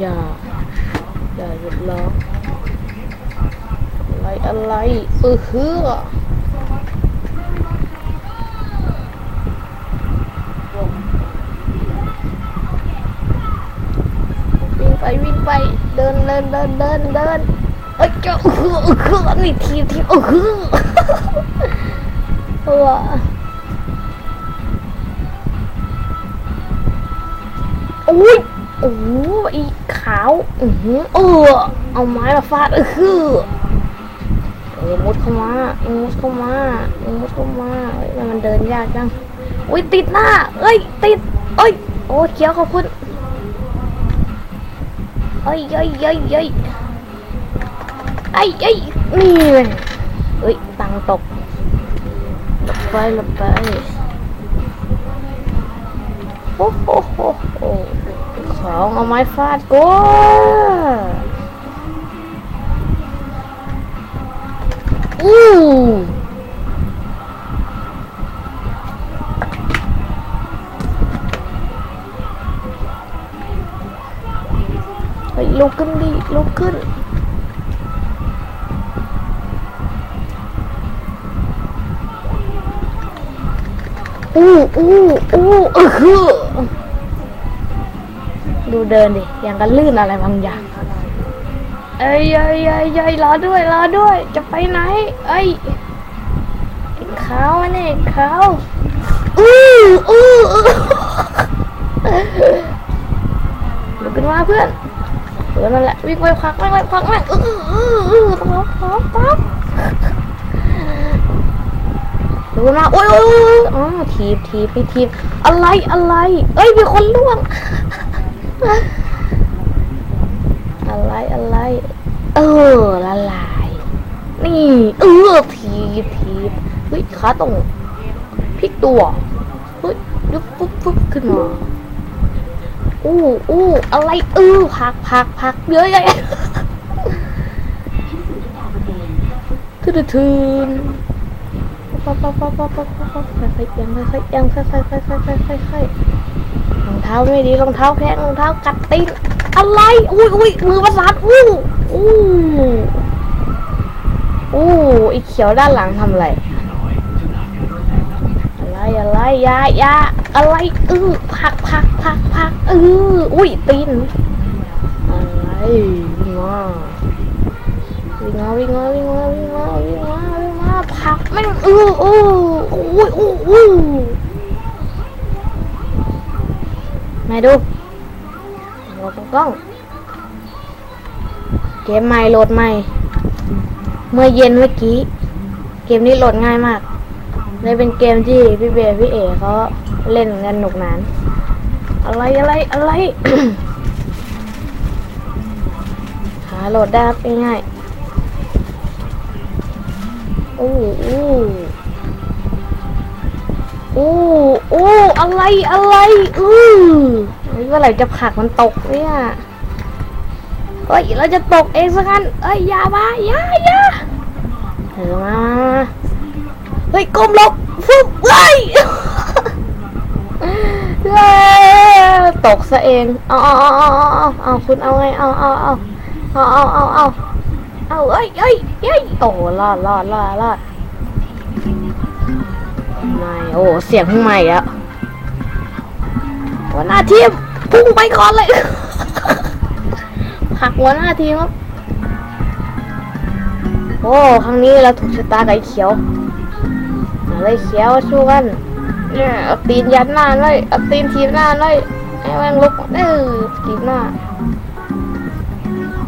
อย่า อย่าหยุดร้องอะไรอะไรเออเฮือวิ่งไปวิ่งไปเดินเดินเดินเดินเดินเอ้ยเจ้าเออคือเฮือนี่ทีทีเออคือว้าอุ้ย โอ้โหอีขาวอือหือเออเอาไม้มาฟาดเออคือเออมุดเข้ามามุดเข้ามามุดเข้ามาเอ้ยมันเดินยากจังอุ้ยติดหน้าเอ้ยติดเอ้ยโอ้เขียวขอบคุณเอ้ยเอ้ยเอ้ยเอ้ยไอ้ไอ้ยนี่เลยเอ้ยตังตกหลบไปหลบไปโอ้โหโหโอ้ Không, ông ấy phát quá Uh. Vậy lô cân đi, lô cân Uh, uh, uh, uh, uh. ดูเดินดิอย่างกันลื่นอะไรบางอย่าง เอ้ยเอ้ยเอ้ยเอ้ยรอด้วยรอด้วย จะไปไหน เอ้ยไอ้ขาเนี่ยเขาอู้อู้อู้ลุกขึ้นมาเพื่อนเพื่อนนั่นแหละวิ่งไปควักไม่งไปควักแม่งอื้ออื้ออื้อต้องรับต้องรับดูนะโอ้ยโอ้ยโอ้ยอ๋อทีบทีบไปทีบอะไรอะไร เอ้ยมีคนล่วง อะไรอะไร เออละลาย นี่ เออทีทีเฮ้ยขาตรงพลิกตัวเฮ้ยยุบปุ๊บปุ๊บขึ้นมาอู้อู้อะไรเออพักพักพักเยอะแยะทืนทืน ป๊อปป๊อปป๊อปป๊อปป๊อปป๊อปป๊อปค่อยๆเอียงค่อยๆเอียงค่อยๆค่อยๆค่อยๆค่อยๆค่อยๆรองเท้าไม่ดีรองเท้าแข้งรองเท้ากัดตีนอะไรอุ้ยอุ้ยมือประสานอู้อู้อู้ไอเขียวด้านหลังทำอะไรอะไรอะไรยายาอะไรเออพักพักพักพักเอออุ้ยตีนอะไรวิ่งมาวิ่งมาวิ่งมาวิ่งมาวิ่งมาวิ่งมา วิ่งมาพักแม่งเออเอออุ้อู้อู้ไหนดูโหลดกล้อง เกมใหม่โหลดใหม่ เมื่อเย็นเมื่อกี้ เกมนี้โหลดง่ายมากเลยเป็นเกมที่พี่เบย์พี่เอ๋เขาเล่นกันหนุกหนาน อะไรอะไรอะไร หาโหลดได้ง่ายๆ อู้อู้อู้อู้อะไรอะไรอือเมื่อไหร่จะผักมันตกเนี่ยเฮ้ยเราจะตกเองสักกันเอ้ยอย่ามาอย่าอย่าเออมามาเฮ้ยก้มลบฟึบเฮ้ยเฮ้ยตกซะเอง เอาเอาเอาเอาเอาเอาคุณเอาไง เอาเอาเอาเอาเอาเอาเอา เอาเอ้ยเอ้ยเอ้ยโอ้รอดรอดรอดรอดไม่โอ้เสียงพิ่งใหม่แล้วหัวหน้าทีมพุ่งไปก่อนเลยหักหัวหน้าทีมครับโอ้ครั้งนี้เราถูกชะตากับไอ้เขียวอะไรเขียวสู้กันเนี่ยเอาตีนยัดหน้าเลยเอาตีนทีบหน้าเลยให้แมงลุกเออทีบหน้า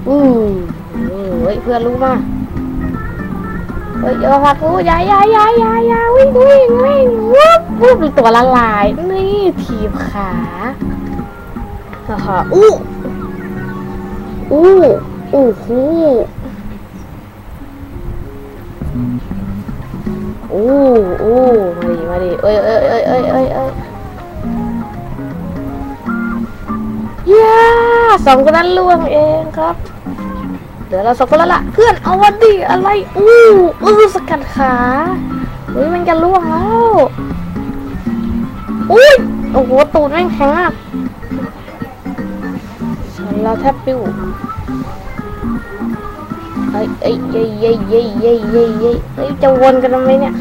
อู้ เฮ้ยเพื่อนลุกมาเฮ้ยอย่ามาพักกูอย่ายายายายาวิ่งวิ่งวิ่งวุบวุบตัวละลาย นี่ทีบขาฮ่าฮ่าอู้อู้อู้หูอู้อู้มาดิมาดิเอ้ยเอ้ยเอ้ยเอ้ยเอ้ยเอ้ยย่าสองคนนั้นล่วงเองครับ เดี๋ยวเราสองคนแล้วล่ะเพื่อนเอาวันดีอะไรอู้อู้สกัดขาอุ้ยมันจะล่วงแล้วอุ้ยโอ้โหตูดแม่งแข็งมากเราแทบปิ้วเอ้ยเอ้ยเย้ยเย้ยเย้ยเย้ยเย้ยเย้ยเฮ้ยจะวนกันทำไมเนี่ย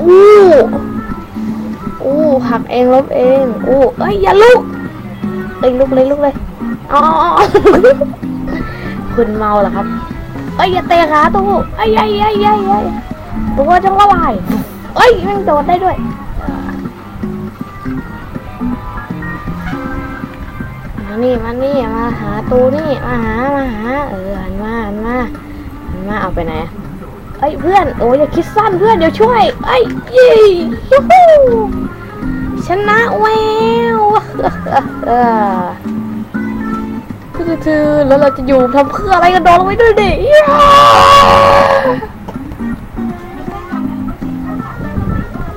อู้ อู้หักเองลบเอง อู้เอ้ยอย่าลุกเอ้ยลุกเลยลุกเลยอ๋อคุณเมาเหรอครับเอ้ยอย่าเตะขาตู้เอ้ยเอ้ยเอ้ยเอ้ยเอ้ยตัวจังละลายเอ้ยแมันโดดได้ด้วยมานี่มานี่มาหาตูนี่มาหามาหาเออหันมาหันมาหันมาเอาไปไหนอะ เอ้ยเพื่อนโอ้ยอย่าคิดสั้นเพื่อนเดี๋ยวช่วยเอ้ยยี่ยูฮูชนะแววเออคือคือแล้วเราจะอยู่ทำเพื่ออะไรกันดนลงไปด้วยดิ